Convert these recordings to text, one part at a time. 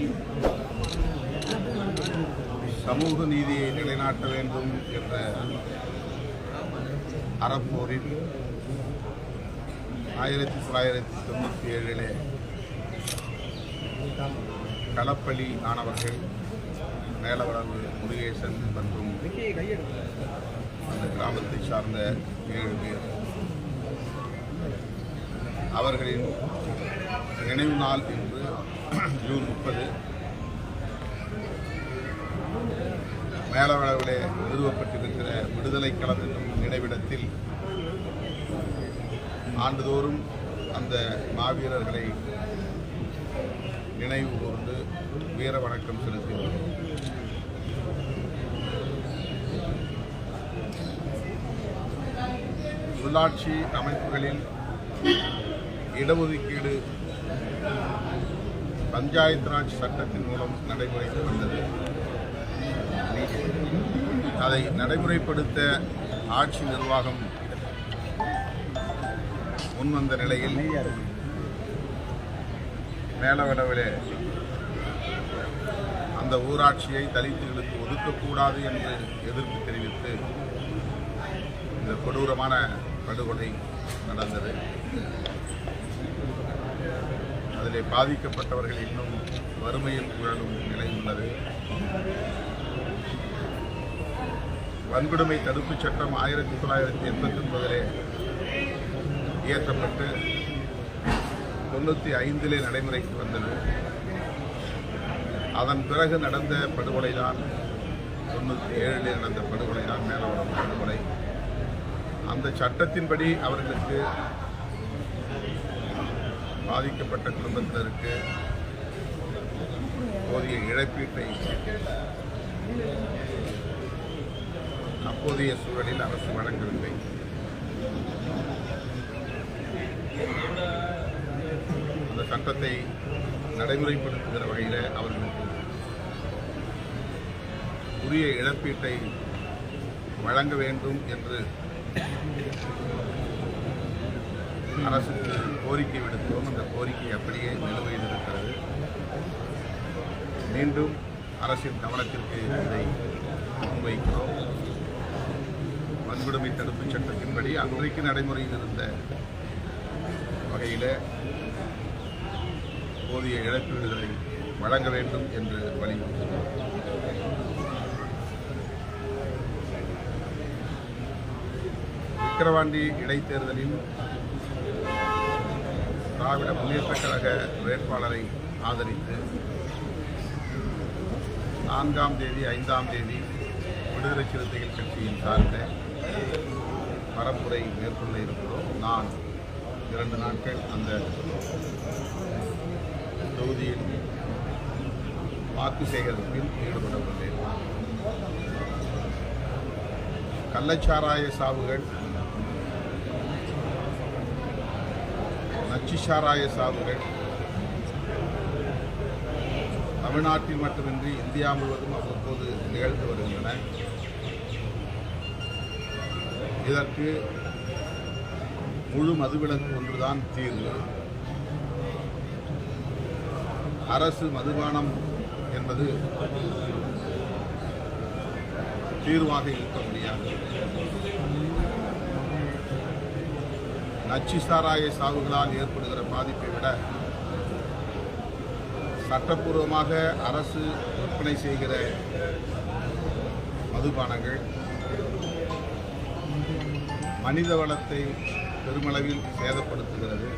நாட்டில் சமூக நீதியை நிலைநாட்ட வேண்டும் என்ற அறப்போரில் ஆயிரத்தி தொள்ளாயிரத்தி தொண்ணூற்றி ஏழிலே களப்பலி ஆனவர்கள் மேலவளவு முருகேசன் மற்றும் அந்த கிராமத்தை சார்ந்த ஏழு பேர். அவர்களின் நினைவு நாள் இன்று ஜூன் முப்பது. மேலவளவிலே நிறுவப்பட்டிருக்கிற விடுதலை களம் என்னும் நினைவிடத்தில் ஆண்டுதோறும் அந்த மாவீரர்களை நினைவு கூர்ந்து வீர வணக்கம் செலுத்தினோம். உள்ளாட்சி அமைப்புகளில் இடஒதுக்கீடு பஞ்சாயத்து ராஜ் சட்டத்தின் மூலம் நடைமுறைக்கு வந்தது. அதை நடைமுறைப்படுத்த ஆட்சி நிர்வாகம் முன்வந்த நிலையில் மேலவளவிலே அந்த ஊராட்சியை தலித்துகளுக்கு ஒதுக்கக்கூடாது என்று எதிர்ப்பு தெரிவித்து இந்த கொடூரமான படுகொலை நடந்தது. அதிலே பாதிக்கப்பட்டவர்கள் இன்னும் வறுமையில் உழலும் நிலை உள்ளது. வன்கொடுமை தடுப்புச் சட்டம் ஆயிரத்தி தொள்ளாயிரத்தி எண்பத்தி ஒன்பதிலே இயற்றப்பட்டு தொண்ணூற்றி ஐந்திலே நடைமுறைக்கு வந்தது. அதன் பிறகு நடந்த படுகொலை தான் தொண்ணூற்றி ஏழிலே நடந்த படுகொலை தான் மேலவரம் படுகொலை. அந்த சட்டத்தின்படி அவர்களுக்கு பாதிக்கப்பட்ட குடும்பத்தினருக்கு போதிய இழப்பீட்டை அப்போதைய சூழலில் அரசு வழங்கவில்லை. அந்த சட்டத்தை நடைமுறைப்படுத்துகிற வகையில் அவர்களுக்கு உரிய இழப்பீட்டை வழங்க வேண்டும் என்று அரசுக்கு கோரிக்கை விடுத்தோம். அந்த கோரிக்கை அப்படியே நிலுவையில் இருக்கிறது மீண்டும் அரசின் கவனத்திற்கு இதை முன்வைக்கிறோம். வன்கொடுமை தடுப்புச் சட்டத்தின்படி அன்றைக்கு நடைமுறையில் இருந்த வகையில் போதிய இழப்பீடுகளை வழங்க வேண்டும் என்று வலியுறுத்தினோம் விக்கிரவாண்டி இடைத்தேர்தலில் திராவிட முன்னேற்ற கழக வேட்பாளரை ஆதரித்து நான்காம் தேதி ஐந்தாம் தேதி விடுதலை சிறுத்தைகள் கட்சியின் சார்பில் பரப்புரை மேற்கொள்ள இருக்கிறோம். நான் இரண்டு நாட்கள் அந்த தொகுதியில் வாக்கு சேகரிப்பில் ஈடுபட உள்ளேன் கள்ளச்சாராய சாவுகள் நச்சு சாராய சாவுகள். தமிழ்நாட்டில் மட்டுமின்றி இந்தியா முழுவதும் அவ்வப்போது நிகழ்ந்து வருகின்றன. இதற்கு முழு மதுவிலக்கு ஒன்றுதான் தீர்வு. அரசு மதுபானம் என்பது தீர்வாக இருக்க முடியாது. நச்சு சாராய சாவுகளால் ஏற்படுகிற பாதிப்பை விட சட்டப்பூர்வமாக அரசு விற்பனை செய்கிற மதுபானங்கள் மனித வளத்தை பெருமளவில் சேதப்படுத்துகிறது.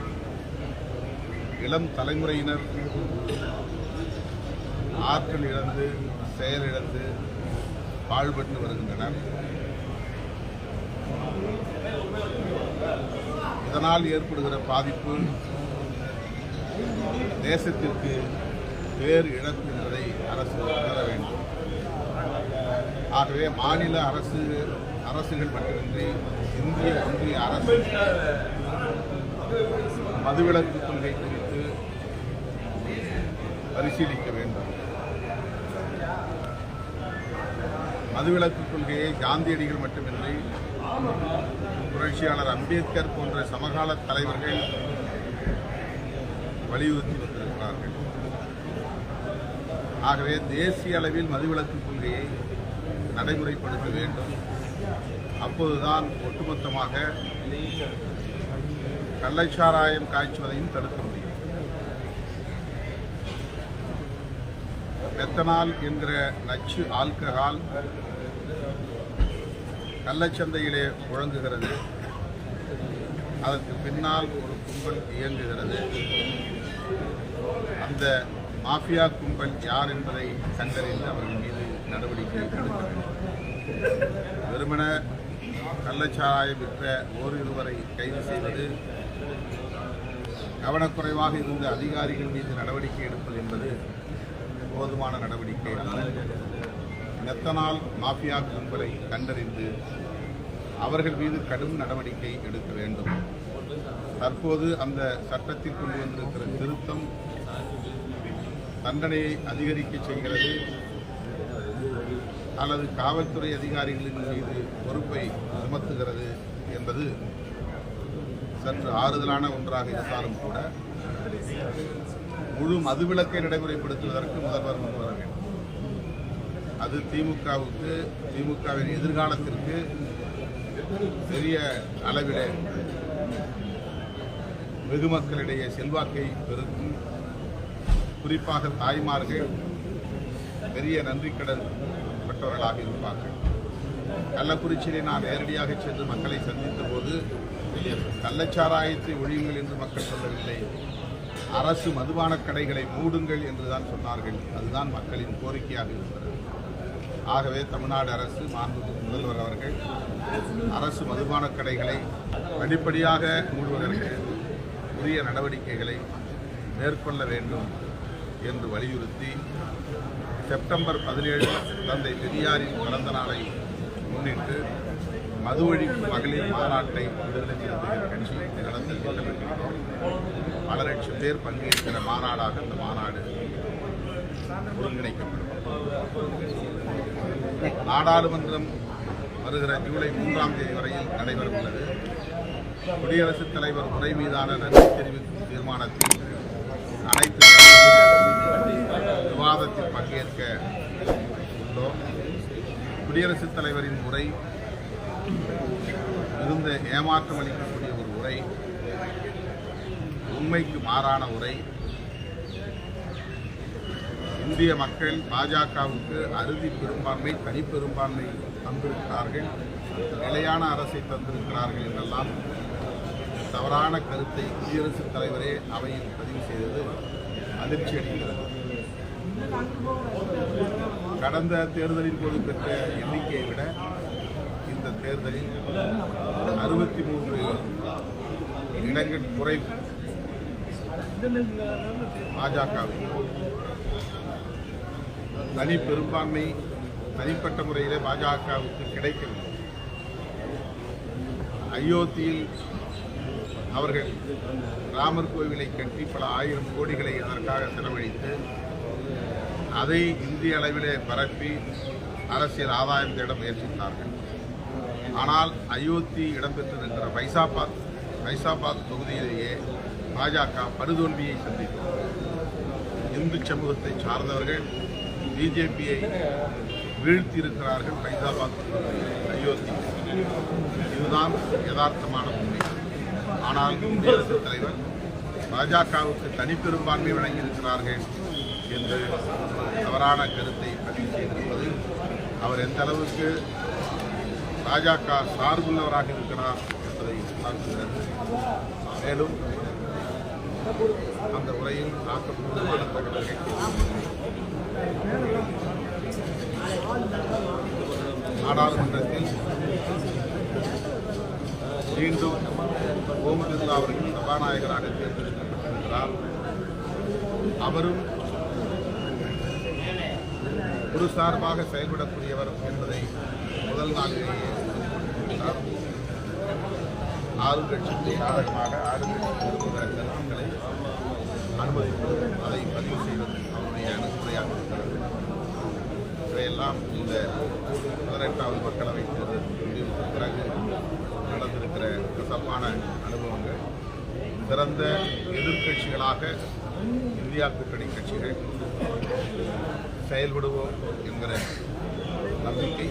இளம் தலைமுறையினர் ஆற்றல் இழந்து செயலிழந்து பாழ்பட்டு வருகின்றனர். அதனால் ஏற்படுகிற பாதிப்பு தேசத்திற்கு பேர் இழப்பு என்பதை அரசு உணர வேண்டும். ஆகவே மாநில அரசு அரசுகள் மட்டுமின்றி இந்திய ஒன்றிய அரசு மதுவிலக்கு கொள்கை குறித்து பரிசீலிக்க வேண்டும். மதுவிலக்கு கொள்கையை காந்தியடிகள் மட்டுமின்றி புரட்சியாளர் அம்பேத்கர் போன்ற சமகால தலைவர்கள் வலியுறுத்தி வந்திருக்கிறார்கள். ஆகவே தேசிய அளவில் மதுவிலக்கு கொள்கையை நடைமுறைப்படுத்த வேண்டும். அப்போதுதான் ஒட்டுமொத்தமாக கள்ளச்சாராயம் காய்ச்சுவதையும் தடுக்க முடியும். மெத்தனால் என்கிற நச்சு ஆல்கஹால் கள்ளச்சந்தையிலே முழங்குகிறது அதற்கு பின்னால் ஒரு கும்பல் இயங்குகிறது. அந்த மாஃபியா கும்பல் யார் என்பதை கண்டறிந்து அவர்கள் மீது நடவடிக்கை எடுக்க வேண்டும். வெறுமன கள்ளச்சாராயம் விற்ற ஓரிருவரை கைது செய்வது கவனக்குறைவாக இருந்த அதிகாரிகள் மீது நடவடிக்கை எடுப்பது என்பது போதுமான நடவடிக்கை அல்ல மெத்தனால் மாஃபியா கும்பலை கண்டறிந்து அவர்கள் மீது கடும் நடவடிக்கை எடுக்க வேண்டும். தற்போது அந்த சட்டத்தில் கொண்டு வந்திருக்கிற திருத்தம் தண்டனையை அதிகரிக்க செய்கிறது. அல்லது காவல்துறை அதிகாரிகளின் மீது பொறுப்பை சுமத்துகிறது என்பது சற்று ஆறுதலான ஒன்றாக இருந்தாலும் கூட முழு மதுவிலக்கை நடைமுறைப்படுத்துவதற்கு முதல்வர் முன்வர வேண்டும். அது திமுகவுக்கு திமுகவின் எதிர்காலத்திற்கு பெரிய அளவிலே வெகுமக்களிடையே செல்வாக்கை பெருக்கும். குறிப்பாக தாய்மார்கள் பெரிய நன்றிக்கடன் பெற்றவர்களாக இருப்பார்கள். கள்ளக்குறிச்சியிலே நான் நேரடியாக சென்று மக்களை சந்தித்த போது கள்ளச்சாராயத்தை ஒழியுங்கள் என்று மக்கள் சொல்லவில்லை. அரசு மதுபான கடைகளை மூடுங்கள் என்றுதான் சொன்னார்கள். அதுதான் மக்களின் கோரிக்கையாக இருக்கிறது ஆகவே தமிழ்நாடு அரசு மாண்பு முதல்வர் அவர்கள் அரசு மதுபான கடைகளை படிப்படியாக மூடுவதற்கு உரிய நடவடிக்கைகளை மேற்கொள்ள வேண்டும் என்று வலியுறுத்தி செப்டம்பர் பதினேழு தந்தை பெரியாரின் பிறந்த நாளை முன்னிட்டு மது ஒழிப்பு மகளிர் மாநாட்டை விடுதலை சிறுத்தைகள் கட்சி நடத்த திட்டமிட்டிருக்கிறோம் பல லட்சம் பேர் பங்கேற்கிற மாநாடாக இந்த மாநாடு ஒருங்கிணைக்கப்படும். நாடாளுமன்றம் வருகிற ஜூலை மூன்றாம் தேதி வரையில் நடைபெற உள்ளது குடியரசுத் தலைவர் உரை மீதான நன்றி தெரிவிக்கும் தீர்மானத்தில் அனைத்து விவாதத்தில் பங்கேற்க உள்ளோம். குடியரசுத் தலைவரின் உரை இருந்த ஏமாற்றம் அளிக்கக்கூடிய ஒரு உரை உண்மைக்கு மாறான உரை இந்திய மக்கள் பாஜகவுக்கு அறுதி பெரும்பான்மை தனிப்பெரும்பான்மை தந்திருக்கிறார்கள். நிலையான அரசை தந்திருக்கிறார்கள் என்றெல்லாம் தவறான கருத்தை குடியரசுத் தலைவரே அவையில் பதிவு செய்தது அதிர்ச்சி அடைகிறது. கடந்த தேர்தலின் போது பெற்ற எண்ணிக்கையை விட இந்த தேர்தலில் அறுபத்தி மூன்று இடங்கள் குறைவு. பாஜகவின் தனி பெரும்பான்மை தனிப்பட்ட முறையிலே பாஜகவுக்கு கிடைக்கவில்லை. அயோத்தியில் அவர்கள் ராமர் கோவிலை கட்டி பல ஆயிரம் கோடிகளை அதற்காக செலவழித்து அதை இந்திய அளவிலே பரப்பி அரசியல் ஆதாயம் தேட முயற்சித்தார்கள். ஆனால் அயோத்தி இடம்பெற்றிருக்கிற பைசாபாத் பைசாபாத் தொகுதியிலேயே பாஜக படுதோல்வியை சந்தித்தது. இந்து சமூகத்தை சார்ந்தவர்கள் பிஜேபியை வீழ்த்தியிருக்கிறார்கள் பைசாபாத் அயோத்தி. இதுதான் யதார்த்தமான உண்மை. ஆனால் குடியரசுத் தலைவர் பாஜகவுக்கு தனிப்பெரும்பான்மை வழங்கியிருக்கிறார்கள் என்று தவறான கருத்தை பதிவு செய்திருப்பது அவர் எந்த அளவுக்கு பாஜக சார்புள்ளவராக இருக்கிறார் என்பதை உணர்த்துகிறது மேலும் அந்த உரையில் ஆக்கப்பூர்வமான தகவல்கள் நாடாளுமன்றத்தில் மீண்டும் ஓம் பிர்லா அவர்கள் சபாநாயகராக தேர்ந்தெடுக்கப்பட்டிருக்கிறார். அவரும் ஒரு சார்பாக செயல்படக்கூடியவர் என்பதை முதல் நாளிலேயே உறுதிப்படுத்தியிருக்கிறார் ஆளுங்கட்சிக்கு சாதகமாக ஆளுங்கட்சி லட்சம் கருத்துக்களை அனுமதிப்பது அதை பதிவு செய்வது அவருடைய அணுகுமுறையாக இருக்கிறது இவையெல்லாம் இந்த பதினெட்டாவது மக்களவை தேர்தல் முடிவுக்கு பிறகு நடந்திருக்கிற கசப்பான அனுபவங்கள். சிறந்த எதிர்க்கட்சிகளாக இந்தியா கூட்டணி கட்சிகள் செயல்படுவோம் என்கிற நம்பிக்கை.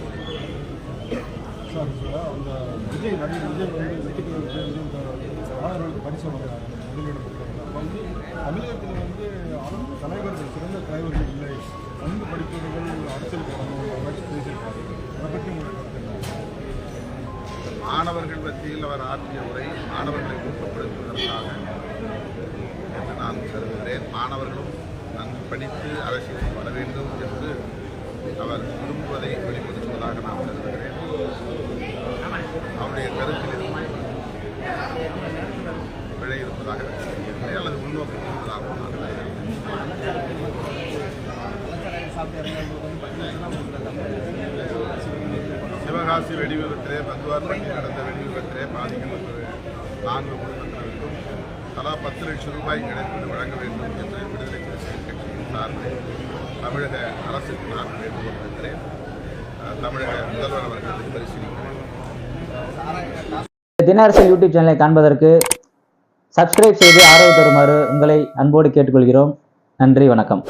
சார் அந்த விஜய் நடிகர் விஜய் வந்து வெற்றி பெறுவது மாணவர்களுக்கு பரிசு வழங்குறாங்க வந்து தமிழகத்தில் வந்து அரசு தலைவர்கள் சிறந்த தலைவர்கள் இல்லை. நன்கு படிப்பவர்கள் அரசியல் வரணும் பேசியிருக்காரு. அதை பற்றி உங்களுக்கு மாணவர்கள் மத்தியில் அவர் ஆற்றிய உரை மாணவர்களை ஊக்கப்படுத்துவதற்காக என்று நான் கருதுகிறேன். மாணவர்களும் நன்கு படித்து அரசியலில் வர வேண்டும் என்று அவர் விரும்புவதை வெளிப்படுத்துவதாக நான் கருதுகிறேன் அவருடைய இருப்பதாக அல்லது உள்நோக்கு இருப்பதாகவும் சிவகாசி வெடிவிபத்திலே விபத்திலே நடந்த வெடிவிபத்திலே பாதிக்கப்பட்ட நான்கு குடும்பத்தினருக்கும் தலா பத்து லட்சம் ரூபாய் இழப்பீடு வழங்க வேண்டும் என்று விடுதலை சிறுத்தைகள் கட்சியின் சார்பில் தமிழக அரசுக்கு நான் வேண்டுகொண்டிருக்கிறேன் தமிழக முதல்வர் அவர்களுக்கு பரிசீலிக்கிறேன். தின யூடியூப் சேனலை காண்பதற்கு சப்ஸ்கிரைப் செய்து ஆதரவு தருமாறு உங்களை அன்போடு கேட்டுக்கொள்கிறோம். நன்றி வணக்கம்.